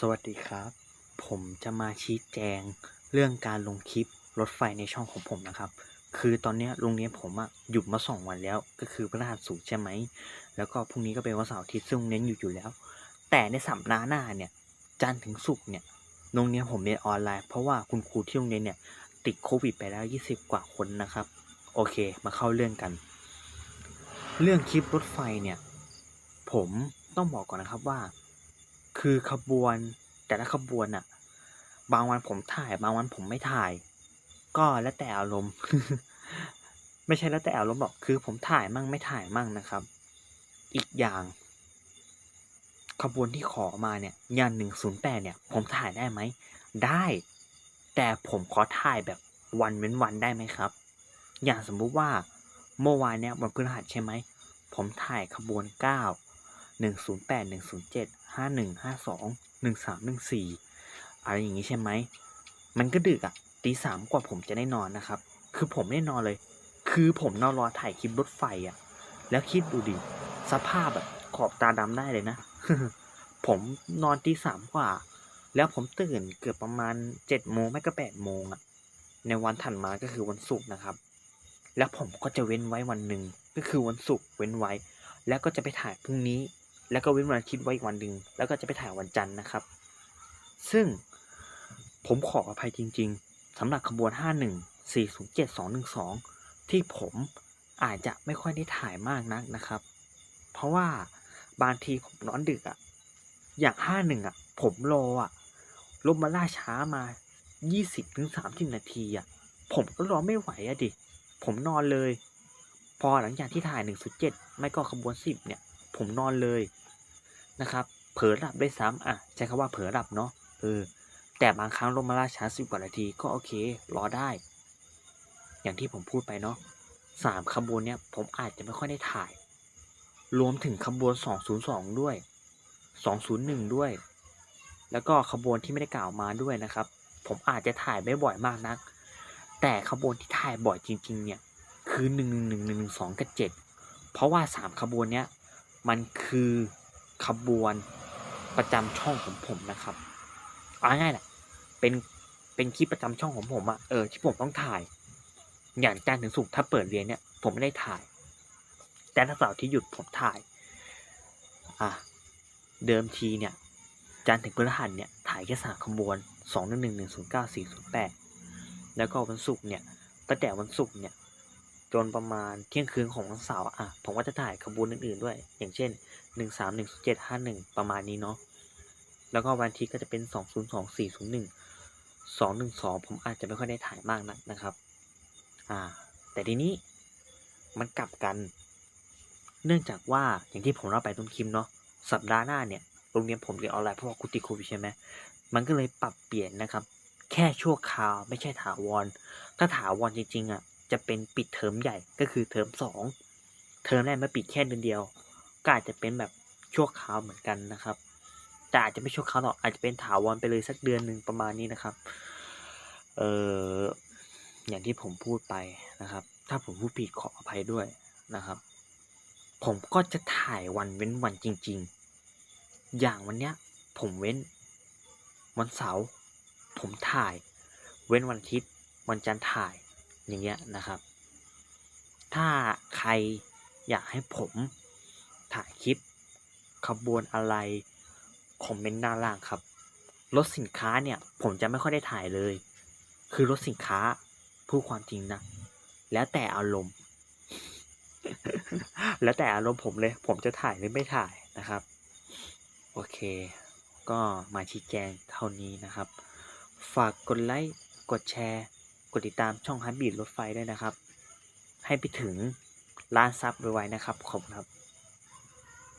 สวัสดีครับ ผมจะมาชี้แจงเรื่องการลงคลิปรถไฟในช่องของผมนะครับ คือตอนนี้โรงเรียนผมอะหยุดมาสองวันแล้ว ก็คือพฤหัสศุกร์ใช่ไหม แล้วก็พรุ่งนี้ก็เป็นวันเสาร์อาทิตย์ซึ่งโรงเรียนหยุดอยู่แล้ว แต่ในสัปดาห์หน้าเนี่ยจันทร์ถึงศุกร์เนี่ยโรงเรียนผมเรียนออนไลน์เพราะว่าคุณครูที่โรงเรียนเนี่ยติดโควิดไปแล้ว 20 กว่าคนนะครับ โอเคมาเข้าเรื่องกัน เรื่องคลิปรถไฟเนี่ย ผมต้องบอกก่อนนะครับว่า คือขบวนแต่ละขบวนอะบางวันผมถ่าย บางวันผมไม่ถ่าย ก็แล้วแต่อารมณ์ ไม่ใช่แล้วแต่อารมณ์หรอกคือผมถ่ายมั่งไม่ถ่ายมั่งนะครับ อีกอย่าง ขบวนที่ขอมาเนี่ยย่างหนึ่งศูนย์แปดเนี่ย ผมถ่ายได้ไหมได้ แต่ผมขอถ่ายแบบวันเว้นวันได้ไหมครับ อย่างสมมุติว่าเมื่อวานเนี่ยวันพฤหัสใช่ไหมผมถ่ายขบวนเก้า หนึ่งศูนย์แปดหนึ่งศูนย์เจ็ดห้าหนึ่งห้าสองหนึ่งสามหนึ่งสี่อะไรอย่างนี้ใช่ไหม มันก็ดึกอะ่ะตีสามกว่าผมจะได้นอนนะครับ คือผมไม่ได้นอนเลย คือผมนอนรอถ่ายคลิปรถไฟอะ่ะ แล้วคิดดูดิ สภาพแบบขอบตาดำได้เลยนะ ผมนอนตีสามกว่า แล้วผมตื่นเกือบประมาณเจ็ดโมงไม่ก็แปดโมงอะในวันถัดมาก็คือวันศุกร์นะครับ แล้วผมก็จะเว้นไว้วันหนึ่งก็คือวันศุกร์เว้นไว้ แล้วก็จะไปถ่ายพรุ่งนี้ แล้วก็เว้นวันอาทิตย์ไว้อีกวันหนึ่งแล้วก็จะไปถ่ายวันจันทร์นะครับ ซึ่งผมขออภัยจริง ๆสำหรับขบวน 51 407 212 ที่ผมอาจจะไม่ค่อยได้ถ่ายมากนักนะครับ เพราะว่าบางทีผมนอนดึกอะอย่าง51อะผมรออะลมมาล่าช้ามา 20-30 นาทีอะผมก็รอไม่ไหวอะดิ ผมนอนเลย พอหลังจากที่ถ่าย 107 ไม่ก็ขบวน 10 เนี่ย ผมนอนเลย นะครับ เผลอหลับได้ซ้ำอะใช้คำว่าเผลอหลับเนาะเออแต่บางครั้งลมมาล่าช้าสิบกว่านาทีก็โอเค รอได้ อย่างที่ผมพูดไปเนาะสามขบวนเนี่ยผมอาจจะไม่ค่อยได้ถ่าย รวมถึงขบวน 202 ด้วย 201 ด้วย แล้วก็ขบวนที่ไม่ได้กล่าวมาด้วยนะครับ ผมอาจจะถ่ายไม่บ่อยมากนัก แต่ขบวนที่ถ่ายบ่อยจริง ๆ เนี่ย คือหนึ่งหนึ่งหนึ่งหนึ่งสองกับเจ็ดเพราะว่าสามขบวนเนี้ยมันคือ ขบวนประจำช่องของผมนะครับเอาง่ายแหละเป็นเป็นคลิปประจำช่องของผมอะเออที่ผมต้องถ่าย อย่างจันทร์ถึงศุกร์ถ้าเปิดเรียนเนี่ย ผมไม่ได้ถ่าย แต่ถ้าเสาร์ที่หยุดผมถ่าย อะเดิมทีเนี่ยจันทร์ถึงพฤหัสเนี่ยถ่ายแค่สามขบวนสองหนึ่งหนึ่งหนึ่งศูนย์เก้าสี่ศูนย์แปดแล้วก็วันศุกร์เนี่ยตั้งแต่วันศุกร์เนี่ย จนประมาณเที่ยงคืนของวันเสาร์อะ ผมก็จะถ่ายขบวนอื่นๆด้วย อย่างเช่นหนึ่งสามหนึ่งเจ็ดห้าหนึ่งประมาณนี้เนาะ แล้วก็วันอาทิตย์ก็จะเป็นสองศูนย์สองสี่ศูนย์หนึ่งสองหนึ่งสองผมอาจจะไม่ค่อยได้ถ่ายมากนักนะครับ อ่า แต่ทีนี้มันกลับกัน เนื่องจากว่าอย่างที่ผมเล่าไปต้นคลิปเนาะ สัปดาห์หน้าเนี่ย โรงเรียนผมเรียนออนไลน์เพราะว่ากูติดโควิดใช่ไหม มันก็เลยปรับเปลี่ยนนะครับ แค่ชั่วคราวไม่ใช่ถาวร ถ้าถาวรจริงๆอะ จะเป็นปิดเทอมใหญ่ก็คือเทอมสองเทอมแรกมาปิดแค่เดือนเดียว ก็อาจจะเป็นแบบชั่วคราวเหมือนกันนะครับแต่อาจจะไม่ชั่วคราวหรอกอาจจะเป็นถาวรไปเลยสักเดือนหนึ่งประมาณนี้นะครับเอออย่างที่ผมพูดไปนะครับ ถ้าผมพูดผิดขออภัยด้วยนะครับ ผมก็จะถ่ายวันเว้นวันจริง ๆ อย่างวันเนี้ยผมเว้น วันเสาร์ผมถ่าย เว้นวันอาทิตย์วันจันทร์ถ่าย อย่างเงี้ยนะครับ ถ้าใครอยากให้ผมถ่ายคลิปขบวนอะไรคอมเมนต์ด้านล่างครับรถสินค้าเนี่ยผมจะไม่ค่อยได้ถ่ายเลย คือรถสินค้าพูดความจริงนะ แล้วแต่อารมณ์ แล้วแต่อารมณ์ผมเลย ผมจะถ่ายหรือไม่ถ่ายนะครับ โอเค ก็มาชี้แจงเท่านี้นะครับ ฝากกดไลค์ กดแชร์ กดติดตามช่องฮันบีดรถไฟด้วยนะครับ ให้ไปถึงล้านซับไวๆนะครับ ขอบคุณครับ